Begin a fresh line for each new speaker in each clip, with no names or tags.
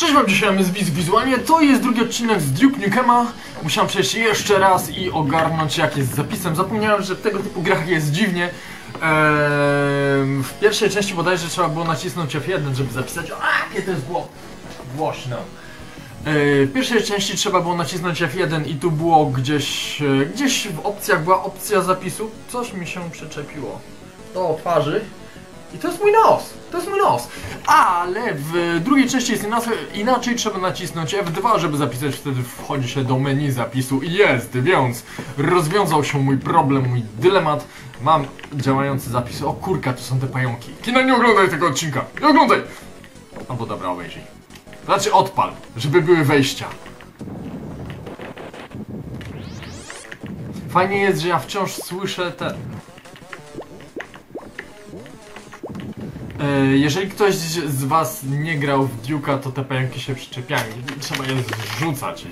Siema, z Wiz wizualnie. To jest drugi odcinek z Duke Nukema. Musiałem przejść jeszcze raz i ogarnąć jak jest z zapisem. Zapomniałem, że w tego typu grach jest dziwnie. Eee, w pierwszej części bodajże trzeba było nacisnąć F1, żeby zapisać. A, jakie to jest gło... głośno. Eee, w pierwszej części trzeba było nacisnąć F1 i tu było gdzieś, e, gdzieś w opcjach była opcja zapisu. Coś mi się przyczepiło do twarzy. I to jest mój nos! To jest mój nos! Ale w drugiej części jest inaczej, inaczej trzeba nacisnąć F2, żeby zapisać, wtedy wchodzi się do menu zapisu i jest, więc rozwiązał się mój problem, mój dylemat. Mam działający zapis. O kurka, to są te pająki. Kina, nie oglądaj tego odcinka! Nie oglądaj! Albo dobra, obejrzyj. Znaczy odpal, żeby były wejścia. Fajnie jest, że ja wciąż słyszę te... Jeżeli ktoś z was nie grał w Duke'a, to te pająki się przyczepiają trzeba je zrzucać.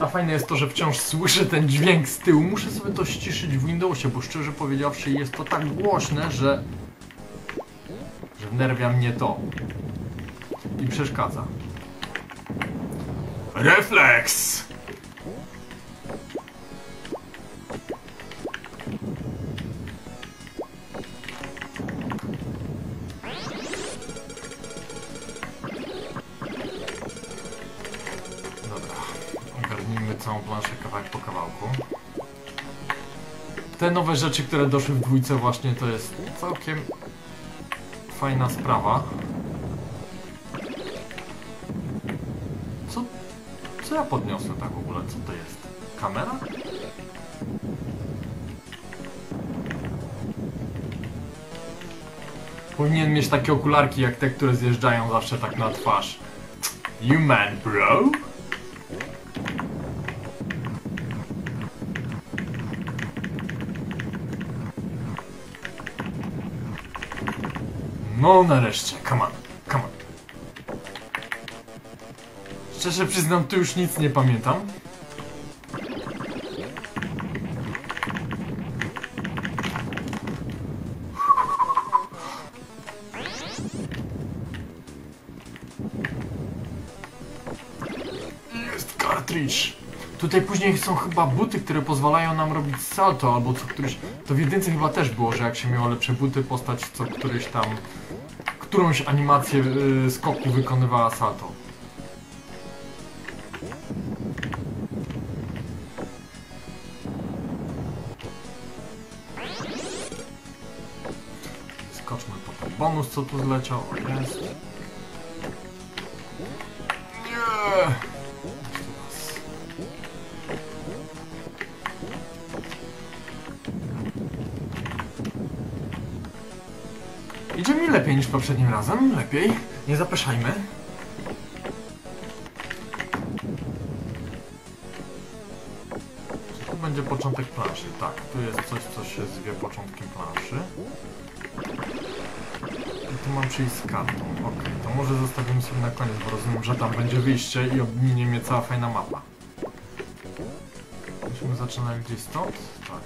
A fajne jest to, że wciąż słyszę ten dźwięk z tyłu. Muszę sobie to ściszyć w Windowsie, bo szczerze powiedziawszy jest to tak głośne, że... że wnerwia mnie to. I przeszkadza. Refleks! Te nowe rzeczy, które doszły w dwójce właśnie to jest całkiem fajna sprawa. Co, co ja podniosłem tak w ogóle? Co to jest? Kamera? Powinien mieć takie okularki jak te, które zjeżdżają zawsze tak na twarz. You man, bro? No nareszcie, come on, come on. Szczerze przyznam, tu już nic nie pamiętam. Tutaj później są chyba buty, które pozwalają nam robić salto, albo co któryś... To w jedynce chyba też było, że jak się miało lepsze buty, postać co któryś tam... Którąś animację y, skoku wykonywała salto. Skoczmy po ten bonus, co tu zleciał. O, jest. Idzie mi lepiej niż poprzednim razem. Lepiej. Nie zapeszajmy. Tu będzie początek planszy? Tak, tu jest coś, co się zwie początkiem planszy. I tu mam przyjść z kartą. Ok, to może zostawimy sobie na koniec, bo rozumiem, że tam będzie wyjście i obminie mnie cała fajna mapa. Myśmy zaczynali gdzieś stąd? Tak.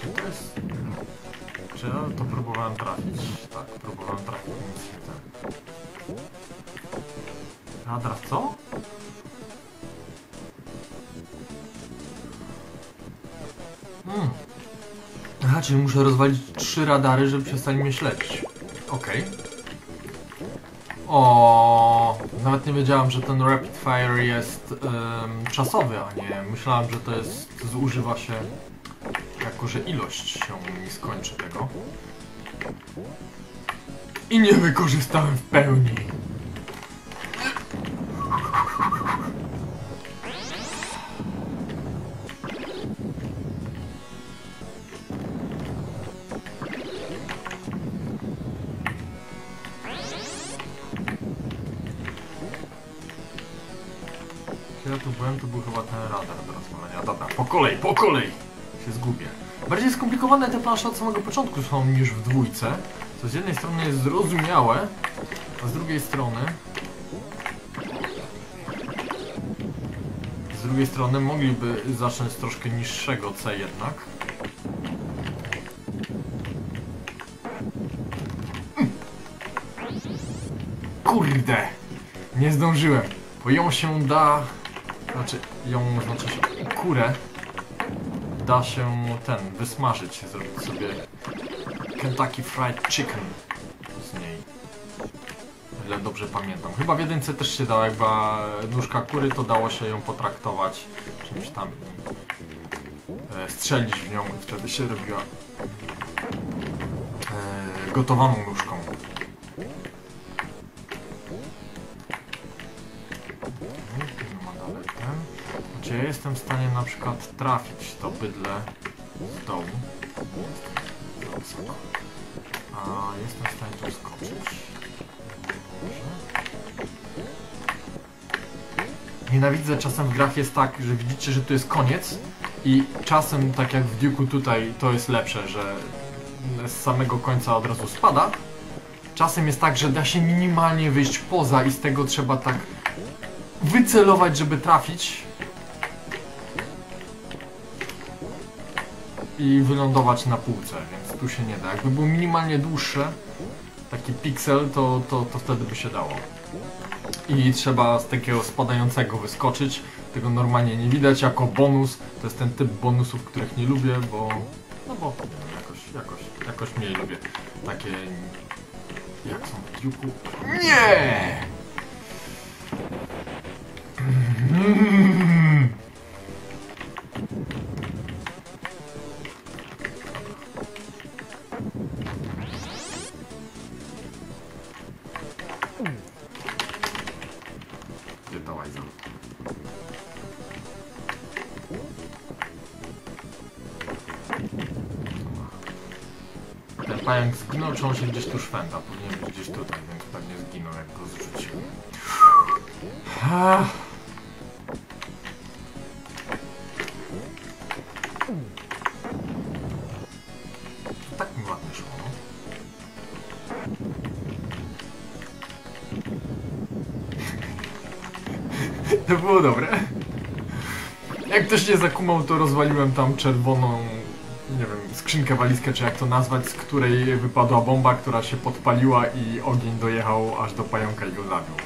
Czy to jest... Czy ja to próbowałem trafić? Tak, próbowałem trafić, nic nie co? Hmm. Aha, czyli muszę rozwalić trzy radary, żeby przestali mnie śledzić. Okej. O, nawet nie wiedziałem, że ten Rapid Fire jest czasowy, a nie. Myślałem, że to jest, zużywa się jako, że ilość się mi skończy tego. I nie wykorzystałem w pełni. Kiedy tu byłem, to był chyba ten radar do rozwalenia. Dobra, po kolei, po kolei! Się zgubię. Bardziej skomplikowane te plansze od samego początku są niż w dwójce. Co z jednej strony jest zrozumiałe, a z drugiej strony... Z drugiej strony mogliby zacząć z troszkę niższego C jednak. Kurde! Nie zdążyłem, bo ją się da... Znaczy, ją, znaczy się, kurę da się ten, wysmażyć, zrobić sobie Kentucky Fried Chicken z niej. Ile dobrze pamiętam. Chyba w jedynce też się dało, jakby nóżka kury, to dało się ją potraktować czymś tam e, strzelić w nią i wtedy się robiła e, gotowaną nóżką. Ja jestem w stanie na przykład trafić to bydle z dołu. A jestem w stanie tu skoczyć. Nienawidzę czasem w grach jest tak, że widzicie, że tu jest koniec i czasem tak jak w Duke'u tutaj to jest lepsze, że z samego końca od razu spada. Czasem jest tak, że da się minimalnie wyjść poza i z tego trzeba tak wycelować, żeby trafić. I wylądować na półce, więc tu się nie da. Jakby było minimalnie dłuższe, taki piksel, to, to, to wtedy by się dało. I trzeba z takiego spadającego wyskoczyć. Tego normalnie nie widać jako bonus. To jest ten typ bonusów, których nie lubię, bo... No bo jakoś, jakoś, jakoś mniej lubię. Takie... Jak są w Duke'u? Nie! Ten pająk zginął, czy on się gdzieś tu szwenda? Powinien być gdzieś tutaj, więc pewnie zginął, jak go zrzuciłem. To było dobre. Jak ktoś nie zakumał, to rozwaliłem tam czerwoną, nie wiem, skrzynkę, walizkę, czy jak to nazwać, z której wypadła bomba, która się podpaliła i ogień dojechał aż do pająka i go zabił.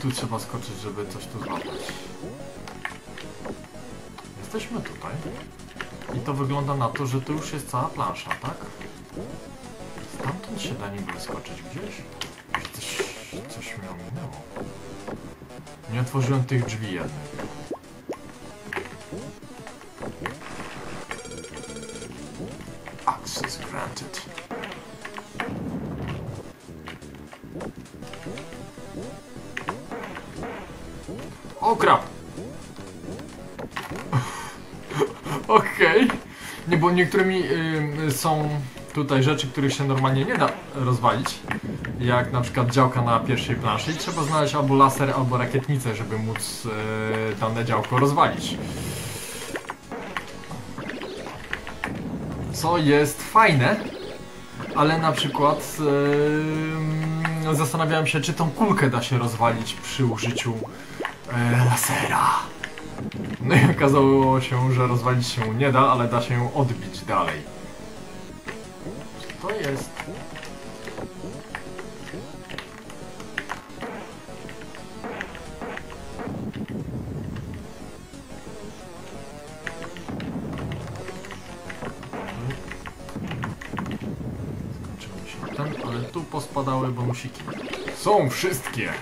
Tu trzeba skoczyć, żeby coś tu złapać? Jesteśmy tutaj. I to wygląda na to, że to już jest cała plansza, tak? Stamtąd się da niby wyskoczyć gdzieś? Coś, coś mnie ominęło. Nie otworzyłem tych drzwi jednych. Access granted. Bo niektórymi ym, są tutaj rzeczy, których się normalnie nie da rozwalić. Jak na przykład działka na pierwszej planszy i trzeba znaleźć albo laser, albo rakietnicę, żeby móc yy, dane działko rozwalić. Co jest fajne, ale na przykład yy, zastanawiałem się, czy tą kulkę da się rozwalić przy użyciu yy, lasera. No i okazało się, że rozwalić się nie da, ale da się odbić dalej. To jest? Się ten, ale tu pospadały bonusiki. Są wszystkie!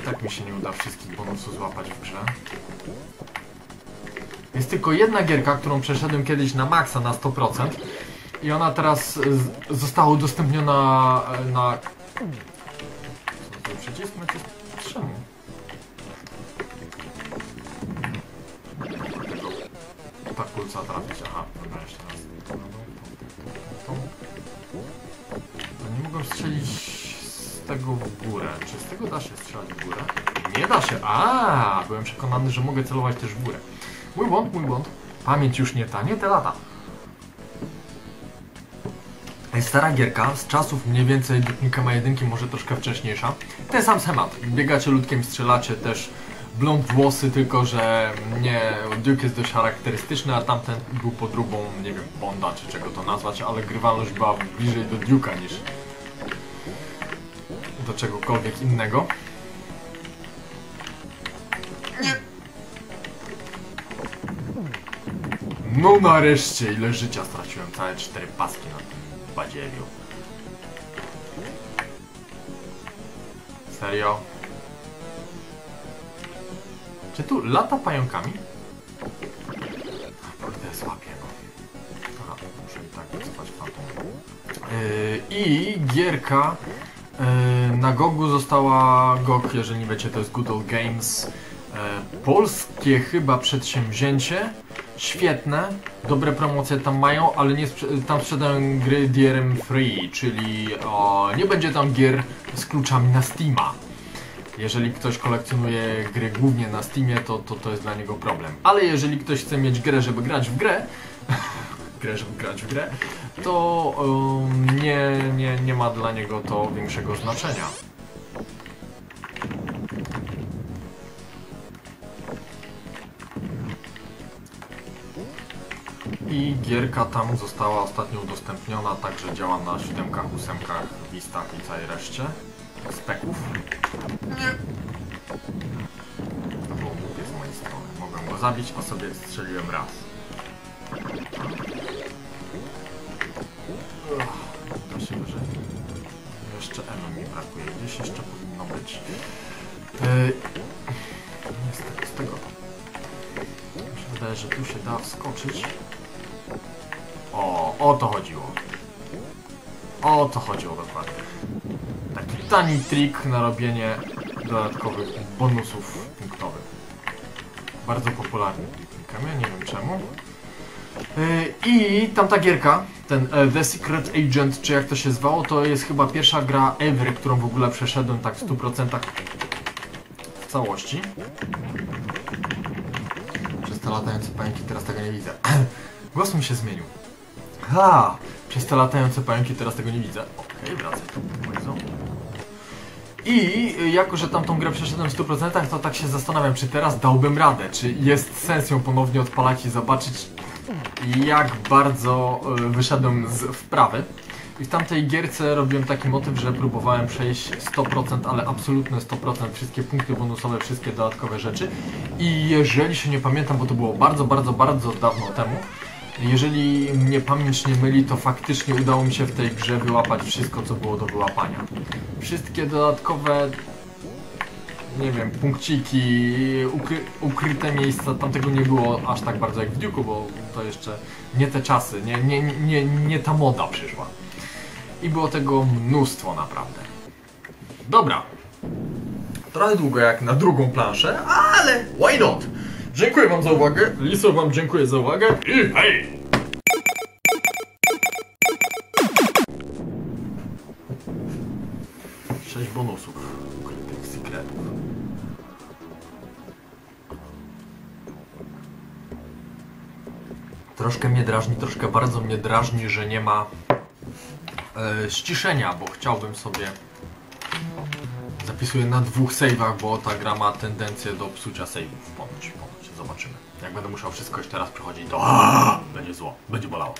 I tak mi się nie uda wszystkich bonusów złapać w grze. Jest tylko jedna gierka, którą przeszedłem kiedyś na maksa na 100% i ona teraz została udostępniona e, na... Co to przycisk? Czemu? Ta kulca trafić, aha, dobra, jeszcze raz. To nie mogłem strzelić z tego w górę. Czy z tego da się strzelać w górę? Nie da się. A, byłem przekonany, że mogę celować też w górę. Mój błąd, mój błąd. Pamięć już nie ta, nie te lata. Stara gierka, z czasów mniej więcej Duke ma jedynki, może troszkę wcześniejsza. Ten sam schemat. Biegacie ludkiem, strzelacie też blond włosy, tylko że nie, Duke jest dość charakterystyczny, a tamten był podróbą, nie wiem, Bonda czy czego to nazwać, ale grywalność była bliżej do Duke'a niż do czegokolwiek innego. No nareszcie, ile życia straciłem, całe cztery paski na tym badziewiu. Serio? Czy tu lata pająkami? Kurde, złapię go. Aha, muszę i tak wycofać fantom. Yy, I gierka yy, na Gogu została GOG, jeżeli nie wiecie, to jest Good Old Games. Yy, polskie chyba przedsięwzięcie. Świetne, dobre promocje tam mają, ale nie tam sprzedają gry DRM free, czyli o, nie będzie tam gier z kluczami na Steama. Jeżeli ktoś kolekcjonuje gry głównie na Steamie, to, to to jest dla niego problem. Ale jeżeli ktoś chce mieć grę, żeby grać w grę, grę, żeby grać w grę, to um, nie, nie, nie ma dla niego to większego znaczenia. I gierka tam została ostatnio udostępniona, także działa na 7, 8, Vistach i całej reszcie speków. Nie. To było głupie z mojej strony. Mogłem go zabić, a sobie strzeliłem raz. To się że Jeszcze M mi brakuje. Gdzieś jeszcze powinno być. Yy, niestety z tego. Mi się wydaje, że tu się da wskoczyć. O, o to chodziło. O to chodziło dokładnie. Taki tani trik na robienie dodatkowych bonusów punktowych. Bardzo popularny trik, ja nie wiem czemu. Yy, I tamta gierka, ten e, The Secret Agent, czy jak to się zwało, to jest chyba pierwsza gra ever, którą w ogóle przeszedłem tak w 100% w całości. Przez te latające pająki teraz tego nie widzę. Głos mi się zmienił. Ha! Przez te latające pająki teraz tego nie widzę. Okej, wracaj mój ząb. I y, jako, że tamtą grę przeszedłem w 100%, to tak się zastanawiam, czy teraz dałbym radę, czy jest sens ją ponownie odpalać i zobaczyć, jak bardzo y, wyszedłem z wprawy. I w tamtej gierce robiłem taki motyw, że próbowałem przejść 100%, ale absolutne 100%, wszystkie punkty bonusowe, wszystkie dodatkowe rzeczy. I jeżeli się nie pamiętam, bo to było bardzo, bardzo, bardzo dawno temu, jeżeli mnie pamięć nie myli, to faktycznie udało mi się w tej grze wyłapać wszystko, co było do wyłapania. Wszystkie dodatkowe, nie wiem, punkciki, ukry ukryte miejsca, tam tego nie było aż tak bardzo jak w Duke'u, bo to jeszcze nie te czasy, nie, nie, nie, nie ta moda przyszła. I było tego mnóstwo naprawdę. Dobra. Trochę długo jak na drugą planszę, ale why not? Dziękuję wam za uwagę, Liso wam dziękuję za uwagę i hej! Sześć bonusów ukrytych sekretów. Troszkę mnie drażni, troszkę bardzo mnie drażni, że nie ma e, ściszenia, bo chciałbym sobie Zapisuję na dwóch save'ach, bo ta gra ma tendencję do psucia save'ów. Ponoć, będę musiał wszystko jeszcze raz przechodzić, to będzie zło, będzie bolało.